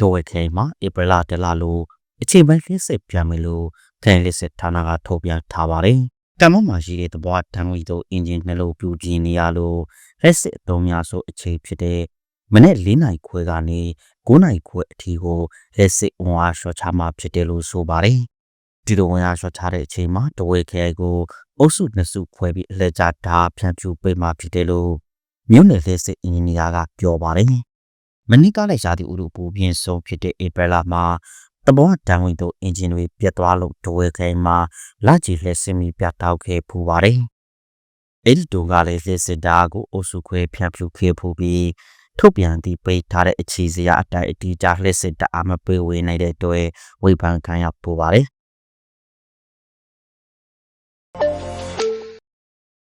တော်ဝဲခိုင်မှာဧပြီလတလလို့အချိန်ပိုင်းလင်းစစ်ပြန်မယ်လို့ခိုင်လစ်စစ်ဌာနကထုတ်ပြန်ထားပါတယ်။တမမှာရှိတဲ့သဘောတန်ဝီတို့အင်ဂျင်နှလုံးပြူပြင်းနေရလို့လက်စစ်အသုံးများဆိုအချိန်ဖြစ်တဲ့မနေ့၄နိုင်ခွဲကနေ9နိုင်ခွဲအထိကိုလက်စစ်ဝန်အားလျှော့ချမှဖြစ်တယ်လို့ဆိုပါတယ်။ဒီလိုဝန်အားလျှော့ချတဲ့အချိန်မှာတဝဲခိုင်ကိုအုပ်စုနှစ်စုခွဲပြီးအလက်ကြဓာဖြန့်ဖြူပေးမှဖြစ်တယ်လို့မြို့နယ်လက်စစ်အင်ဂျင်နီယာကပြောပါတယ်။ မနေ့ကလည်းရာသီဥတုပူပြင်းဆုံးဖြစ်တဲ့ဧပြီလမှာတဘောတန်ဝင်တို့အင်ဂျင်တွေပြတ်သွားလို့တဝဲခိုင်မှာလာကြည့်လှည့်စင်ပြီးပြတ်တောက်ခဲ့ဖူပါတယ်။အဲဒီတုန်းကလည်းလက်စစ်ဓာကိုအုပ်စုခွဲဖြန့်ဖြူခဲ့ဖူပြီးထုတ်ပြန်သည့်ပိတ်ထားတဲ့အခြေစရာအတိုင်းအတီးကြလှည့်စစ်တအားမပေးဝေးနိုင်တဲ့အတွက်ဝေဖန်ခံရပူပါတယ်